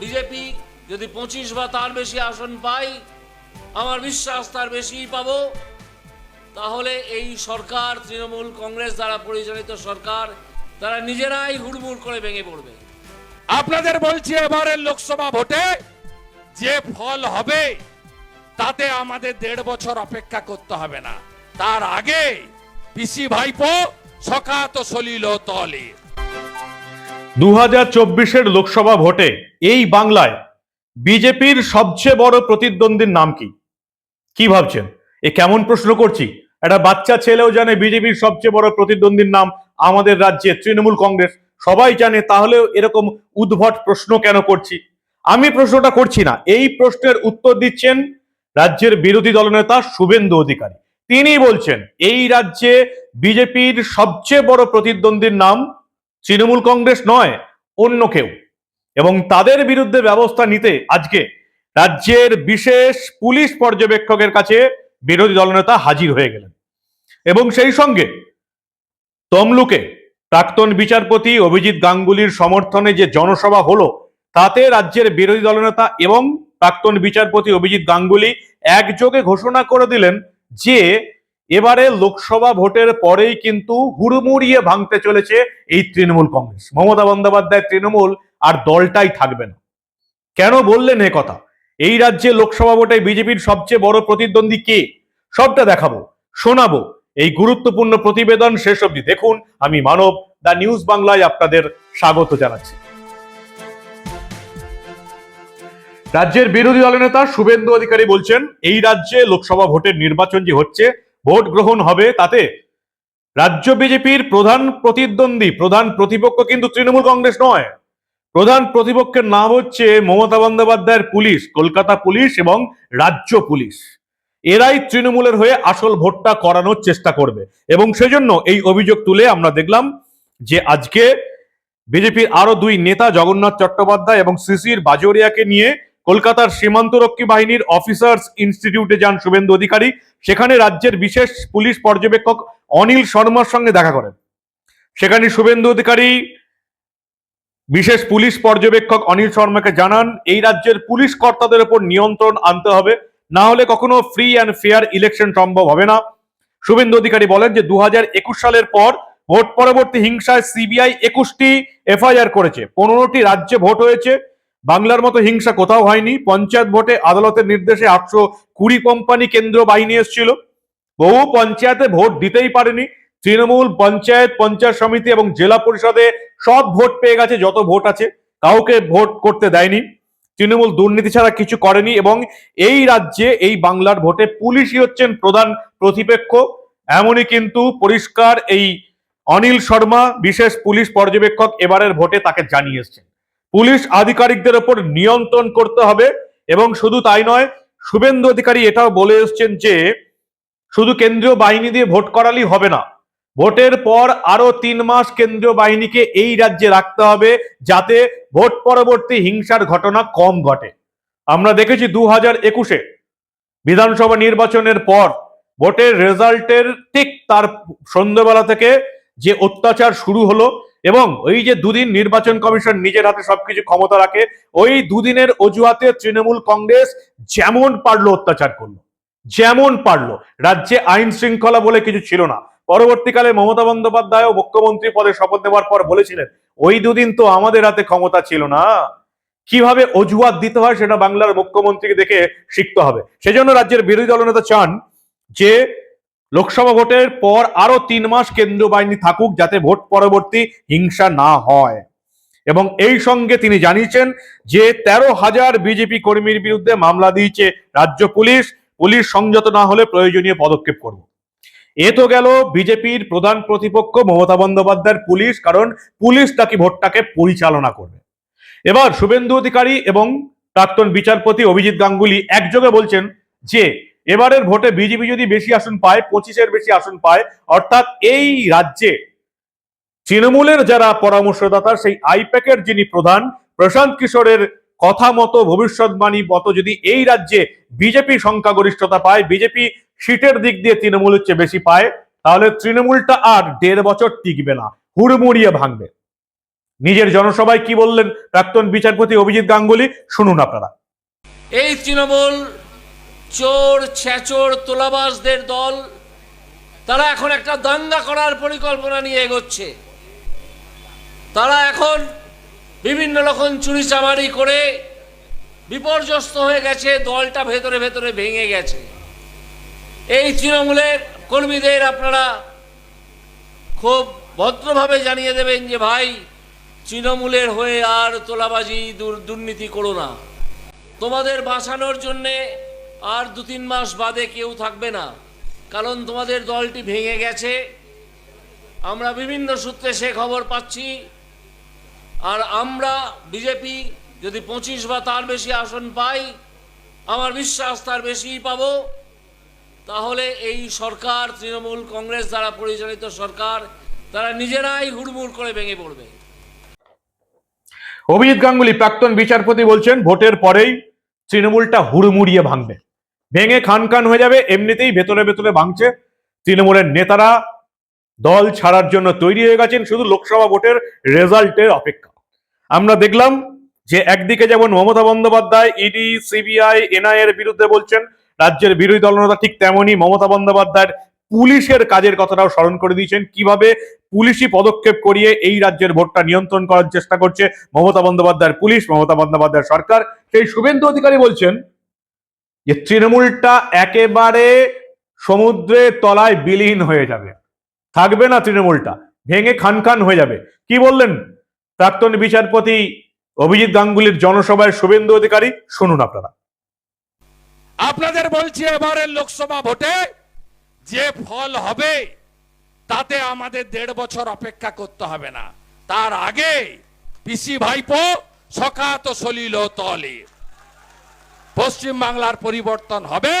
BJP যদি পঁচিশ বা তার বেশি আসন পাই, আমার বিশ্বাস তার বেশিই পাবো। তাহলে এই সরকার, তৃণমূল, কংগ্রেস দ্বারা পরিচালিত সরকার, তারা নিজেরাই হুড়মুড় করে ভেঙে পড়বে। আপনাদের বলছি এবারের লোকসভা ভোটে যে ফল হবে, তাতে আমাদের দেড় বছর অপেক্ষা করতে হবে না। তার আগে পিসি ভাইপো সকাত সলিল তলে। দু হাজার চব্বিশের লোকসভা ভোটে এই বাংলায় বিজেপির সবচেয়ে বড় প্রতিদ্বন্দ্বীর নাম কি? কি ভাবছেন? এ কেমন প্রশ্ন করছি? একটা বাচ্চা ছেলেও জানে বিজেপির সবচেয়ে বড় প্রতিদ্বন্দ্বীর নাম আমাদের রাজ্যে তৃণমূল কংগ্রেস। সবাই জানে, তাহলেও এরকম উদ্ভট প্রশ্ন কেন করছি? আমি প্রশ্নটা করছি না, এই প্রশ্নের উত্তর দিচ্ছেন রাজ্যের বিরোধী দলনেতা শুভেন্দু অধিকারী। তিনি বলছেন, এই রাজ্যে বিজেপির সবচেয়ে বড় প্রতিদ্বন্দ্বীর নাম তৃণমূল কংগ্রেস নয়, অন্য কেউ। এবং তাদের বিরুদ্ধে ব্যবস্থা নিতে আজকে রাজ্যের বিশেষ পুলিশ পর্যবেক্ষকের কাছে বিরোধী দলনেতা হাজির হয়ে গেলেন। এবং সেই সঙ্গে তমলুকে প্রাক্তন বিচারপতি অভিজিৎ গাঙ্গুলির সমর্থনে যে জনসভা হলো, তাতে রাজ্যের বিরোধী দলনেতা এবং প্রাক্তন বিচারপতি অভিজিৎ গাঙ্গুলি একযোগে ঘোষণা করে দিলেন যে এবারে লোকসভা ভোটের পরেই কিন্তু হুড়মুড়িয়ে ভাঙতে চলেছে এই তৃণমূল কংগ্রেস। মমতা বন্দ্যোপাধ্যায় তৃণমূল আর দলটাই থাকবে না। কেন বললেন এ কথা? এই রাজ্যে লোকসভা ভোটে বিজেপির সবচেয়ে বড় প্রতিদ্বন্দ্বী কে? সবটা দেখাবো, শোনাবো। এই গুরুত্বপূর্ণ প্রতিবেদন শেষ অবধি দেখুন। আমি মানব দা নিউজ বাংলায় আপনাদের স্বাগত জানাচ্ছি। রাজ্যের বিরোধী দলনেতা শুভেন্দু অধিকারী বলছেন, এই রাজ্যে লোকসভা ভোটের নির্বাচন যে হচ্ছে ভোট গ্রহণ হবে তাতে রাজ্য বিজেপির প্রধান প্রতিদ্বন্দ্বী, প্রধান প্রতিপক্ষ কিন্তু তৃণমূল কংগ্রেস নয়। প্রধান প্রতিপক্ষের নাম হচ্ছে মমতা বন্দ্যোপাধ্যায়ের পুলিশ, কলকাতা পুলিশ এবং রাজ্য পুলিশ। এরাই তৃণমূলের হয়ে আসল ভোটটা করানোর চেষ্টা করবে। এবং সেজন্য এই অভিযোগ তুলে আমরা দেখলাম যে আজকে বিজেপির আরও দুই নেতা, জগন্নাথ চট্টোপাধ্যায় এবং শিশির বাজোরিয়াকে নিয়ে কলকাতার সীমান্তরক্ষী বাহিনীর অফিসার্স ইনস্টিটিউটে যান শুভেন্দু অধিকারী। সেখানে রাজ্যের বিশেষ পুলিশ পর্যবেক্ষক অনিল শর্মার সঙ্গে দেখা করেন। সেখানে শুভেন্দু অধিকারী, বিশেষ পুলিশ পর্যবেক্ষক অনিল শর্মাকে জানান, এই রাজ্যের পুলিশ কর্তাদের উপর নিয়ন্ত্রণ আনতে হবে। না হলে কখনো ফ্রি অ্যান্ড ফেয়ার ইলেকশন সম্ভব হবে না। শুভেন্দু অধিকারী বলেন যে দু হাজার একুশ সালের পর ভোট পরবর্তী হিংসায় সিবিআই একুশটি এফআইআর করেছে। পনেরোটি রাজ্যে ভোট হয়েছে। বাংলার মতো হিংসা কোথাও হয়নি। পঞ্চায়েত ভোটে আদালতের নির্দেশে আটশো কুড়ি কোম্পানি কেন্দ্র বাহিনী এসেছিল। বহু পঞ্চায়েতে ভোট দিতেই পারেনি। তৃণমূল, পঞ্চায়েত পঞ্চায়েত সমিতি এবং জেলা পরিষদে সব ভোট পেয়ে গেছে, যত ভোট আছে। কাউকে ভোট করতে দেয়নি। তৃণমূল দুর্নীতি ছাড়া কিছু করেনি এবং এই রাজ্যে, এই বাংলার ভোটে পুলিশই হচ্ছেন প্রধান প্রতিপক্ষ। এমনই কিন্তু পরিষ্কার এই অনিল শর্মা, বিশেষ পুলিশ পর্যবেক্ষক, এবারের ভোটে তাকে জানিয়ে এসছেন পুলিশ আধিকারিকদের ওপর নিয়ন্ত্রণ করতে হবে এবং শুধু তাই নয়, শুভেন্দু অধিকারী এটাও বলে এসছেন যে শুধু কেন্দ্রীয় বাহিনী দিয়ে ভোট করালেই হবে না। ভোটের পর আরও তিন মাস কেন্দ্রীয় বাহিনীকে এই রাজ্যে রাখতে হবে যাতে ভোট পরবর্তী হিংসার ঘটনা কম ঘটে। আমরা দেখেছি দু হাজার একুশে বিধানসভা নির্বাচনের পর ভোটের রেজাল্টের ঠিক তার সন্ধ্যেবেলা থেকে যে অত্যাচার শুরু হলো এবং ওই যে দুদিন নির্বাচন কমিশন নিজের হাতে সবকিছু ক্ষমতা রাখে, ওই দুদিনের অজুহাতে তৃণমূল কংগ্রেস যেমন পারল অত্যাচার করল, যেমন পারল। রাজ্যে আইন শৃঙ্খলা বলে কিছু ছিল না। পরবর্তীকালে মমতা বন্দ্যোপাধ্যায় মুখ্যমন্ত্রী পদে শপথ নেওয়ার পর বলেছিলেন, ওই দুদিন তো আমাদের হাতে ক্ষমতা ছিল না। কীভাবে অজুহাত দিতে হয় সেটা বাংলার মুখ্যমন্ত্রীকে দেখে শিখতে হবে। সেজন্য রাজ্যের বিরোধী দলনেতা চান যে লোকসভা ভোটের পর আরও তিন মাস কেন্দ্রীয় বাহিনী থাকুক যাতে ভোট পরবর্তী হিংসা না হয়। এবং এই সঙ্গে তিনি জানিয়েছেন যে, তেরো হাজার বিজেপি কর্মীর বিরুদ্ধে মামলা দিয়েছে রাজ্য পুলিশ। পুলিশ সংযত না হলে প্রয়োজনীয় পদক্ষেপ করব। এ তো গেল বিজেপির প্রধান প্রতিপক্ষ মমতা বন্দ্যোপাধ্যায়ের পুলিশ, কারণ পুলিশ তাকে ভোটটাকে পরিচালনা করবে। এবার শুভেন্দু অধিকারী এবং প্রাক্তন বিচারপতি অভিজিৎ গাঙ্গুলি একযোগে বলছেন যে এবারের ভোটে বিজেপি যদি বেশি আসন পায়, পঁচিশের বেশি আসন পায়, অর্থাৎ এই রাজ্যে তৃণমূলের যারা পরামর্শদাতা, সেই আইপ্যাকের যিনি প্রধান, প্রশান্ত কিশোরের কথা মতো ভবিষ্যৎবাণী মতো যদি এই রাজ্যে বিজেপি সংখ্যাগরিষ্ঠতা পায়, বিজেপি সিটের দিক দিয়ে তৃণমূলের চেয়ে বেশি পায়, তাহলে তৃণমূলটা আর দেড় বছর টিকবে না, হুড়মুড়িয়ে ভাঙবে। নিজের জনসভায় কি বললেন প্রাক্তন বিচারপতি অভিজিৎ গাঙ্গুলি, শুনুন আপনারা। এই তৃণমূল চোর, ছেচোর, তোলাবাজদের দল, তারা এখন একটা দাঙ্গা করার পরিকল্পনা নিয়ে এগোচ্ছে। তারা এখন বিভিন্ন রকম চুরিচামারি করে বিপর্যস্ত হয়ে গেছে, দলটা ভেতরে ভেতরে ভেঙে গেছে। এই তৃণমূলের কর্মীদের আপনারা খুব ভদ্রভাবে জানিয়ে দেবেন যে, ভাই, তৃণমূলের হয়ে আর তোলাবাজি, দুর- দুর্নীতি করো না। তোমাদের বাঁচানোর জন্যে আর দু তিন মাস বাদে কেউ থাকবে না। কারণ তোমাদের দলটি ভেঙে গেছে। আমরা বিভিন্ন সূত্রে সে খবর পাচ্ছি। আর আমরা বিজেপি যদি পঁচিশ বা তার বেশি আসন পাই, আমার বিশ্বাস তার বেশিই পাবো। তাহলে এই সরকার, তৃণমূল, কংগ্রেস দ্বারা পরিচালিত সরকার, তারা নিজেরাই হুড়মুড় করে ভেঙে পড়বে। অভিজিৎ গাঙ্গুলি, প্রাক্তন বিচারপতি বলছেন, ভোটের পরেই তৃণমূলটা হুড়মুড়িয়ে ভাঙবে। ভেঙে খান খান হয়ে যাবে, এমনিতেই ভেতরে ভেতরে ভাঙছে। তৃণমূলের নেতারা দল ছাড়ার জন্য তৈরি হয়ে গেছেন, শুধু লোকসভা ভোটের রেজাল্টের অপেক্ষা। আমরা দেখলাম যে একদিকে যেমন Mamata Bandyopadhyay, ED, CBI NI এর বিরুদ্ধে বলছেন, রাজ্যের বিরোধী দলনেতা ঠিক তেমনই মমতা বন্দ্যোপাধ্যায়ের পুলিশের কাজের কথাটাও স্মরণ করে দিয়েছেন। কীভাবে পুলিশি পদক্ষেপ করিয়ে এই রাজ্যের ভোটটা নিয়ন্ত্রণ করার চেষ্টা করছে মমতা বন্দ্যোপাধ্যায়ের পুলিশ, মমতা বন্দ্যোপাধ্যায়ের সরকার। সেই শুভেন্দু অধিকারী বলছেন যে তৃণমূলটা একেবারে সমুদ্রের তলায় বিলীন হয়ে যাবে। থাকবে না তৃণমূলটা, ভেঙে খান খান হয়ে যাবে। কি বললেন? প্রাক্তন বিচারপতি অভিজিৎ গাঙ্গুলির জনসভায় শুভেন্দু অধিকারী, শুনুন আপনারা। আপনাদের বলছি এবারের লোকসভা ভোটে যে ফল হবে, তাতে আমাদের দেড় বছর অপেক্ষা করতে হবে না। তার আগে পিসি ভাইপো সকাত সলিল তলে। পশ্চিম বাংলার পরিবর্তন হবে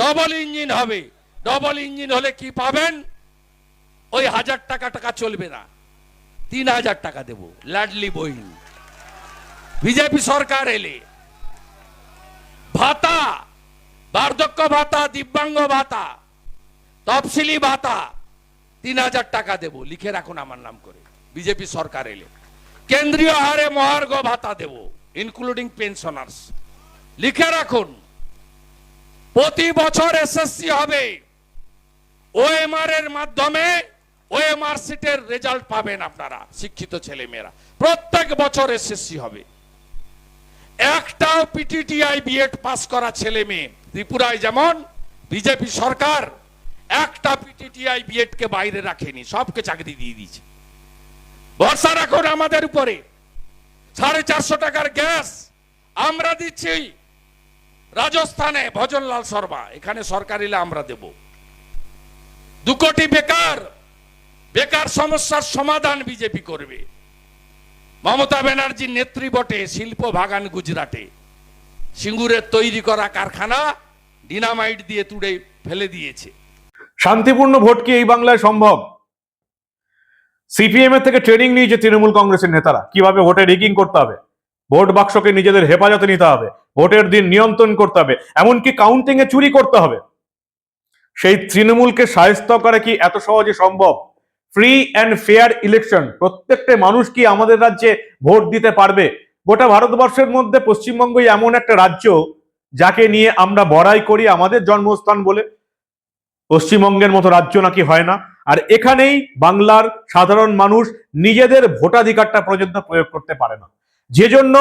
ডবল ইঞ্জিন হবে। ডবল ইঞ্জিন হলে কি পাবেন? ওই হাজার টাকা টাকা চলবে না। তিন হাজার টাকা দেব, লাডলি বহিন বিজেপি সরকার এলে। ভাতা, বার্ধক্য ভাতা, দিব্যাঙ্গ ভাতা, তফসিলি ভাতা, তিন হাজার টাকা দেব, লিখে রাখুন আমার নাম করে। বিজেপি সরকার এলে। কেন্দ্রীয় হারে মহার্ঘ ভাতা দেব ইনক্লুডিং পেনশনার্স লিখে রাখুন। প্রতি বছর এসএসসি হবে। ওএমআর এর মাধ্যমে ওএমআর সিটের রেজাল্ট পাবেন আপনারা, শিক্ষিত ছেলে মেয়েরা প্রত্যেক বছর এসএসসি হবে। একটাও পিটিটিআই বিএড পাস করা ছেলে মেয়ে ত্রিপুরায় যেমন বিজেপি সরকার, একটা পিটিটিআই বিএড কে বাইরে রাখেনি, সবকে চাকরি দিয়ে দিয়েছে। ভরসা রাখুন আমাদের উপরে। সাড়ে চারশো টাকার গ্যাস আমরা দিচ্ছি। রাজস্থানে ভজনলাল শর্মা, এখানে সরকার এলে আমরা দেব। দু কোটি বেকার বেকার সমস্যার সমাধান বিজেপি করবে। মমতা ব্যানার্জির নেতৃবটে শিল্প বাগান গুজরাটে। সিঙ্গুরের তৈরি করা কারখানা ডিনামাইট দিয়ে তুড়ে ফেলে দিয়েছে। শান্তিপূর্ণ ভোট কি এই বাংলায় সম্ভব? সিপিএম এর থেকে ট্রেনিং নিয়েছে তৃণমূল কংগ্রেসের নেতারা। কীভাবে ভোটে রিগিং করতে হবে? ভোট বাক্সকে নিজেদের হেফাজতে নিতে হবে। ভোটের দিন নিয়ন্ত্রণ করতে হবে, এমনকি কাউন্টিং এ চুরি করতে হবে। সেই তৃণমূলকে সায়স্ত করা কি এত সহজে সম্ভব? ফ্রি অ্যান্ড ফেয়ার ইলেকশন প্রত্যেকটা মানুষ কি আমাদের রাজ্যে ভোট দিতে পারবে? গোটা ভারতবর্ষের মধ্যে পশ্চিমবঙ্গই এমন একটা রাজ্য যাকে নিয়ে আমরা বড়াই করি আমাদের জন্মস্থান বলে। পশ্চিমবঙ্গের মতো রাজ্য নাকি হয় না? আর এখানেই বাংলার সাধারণ মানুষ নিজেদের ভোটাধিকারটা পর্যন্ত প্রয়োগ করতে পারে না। যে জন্য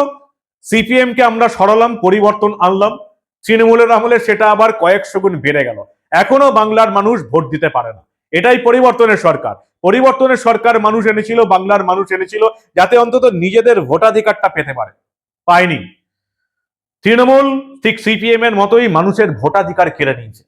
সিপিএম কে আমরা সরালাম, পরিবর্তন আনলাম। তৃণমূলের আমলে সেটা আবার কয়েকশো গুণ বেড়ে গেল। এখনও বাংলার মানুষ ভোট দিতে পারে না। এটাই পরিবর্তনের সরকার। পরিবর্তনের সরকার মানুষ এনেছিল, বাংলার মানুষ এনেছিল, যাতে অন্তত নিজেদের ভোটাধিকারটা পেতে পারে। পায়নি। তৃণমূল ঠিক সিপিএম এর মতোই মানুষের ভোটাধিকার কেড়ে নিয়েছে।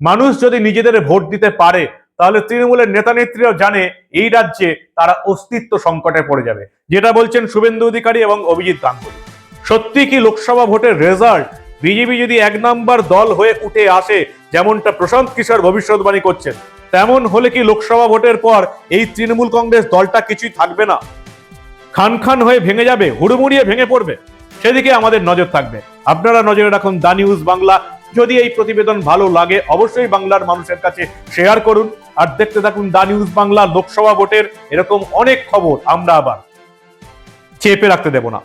মানুষ যদি নিজেদের ভোট দিতে পারে, তাহলে তৃণমূলের নেতা নেত্রীরাও জানে এই রাজ্যে তারা অস্তিত্ব সংকটে পড়ে যাবে। যেটা বলছেন শুভেন্দু অধিকারী এবং অভিজিৎ গাঙ্গুলি। সত্যি কি লোকসভা ভোটের রেজাল্ট? বিজেপি যদি এক নাম্বার দল হয়ে উঠে আসে, যেমনটা প্রশান্ত কিশোর ভবিষ্যৎবাণী করছেন, তেমন হলে কি লোকসভা ভোটের পর এই তৃণমূল কংগ্রেস দলটা কিছুই থাকবে না? খান খান হয়ে ভেঙে যাবে, হুড়মুড়িয়ে ভেঙে পড়বে। সেদিকে আমাদের নজর থাকবে। আপনারা নজরে রাখুন দা নিউজ বাংলা। যদি এই প্রতিবেদন ভালো লাগে, অবশ্যই বাংলার মানুষের কাছে শেয়ার করুন। আর দেখতে থাকুন দা নিউজ বাংলা লোকসভা ভোটের এরকম অনেক খবর। আমরা আবার চেপে রাখতে দেব না।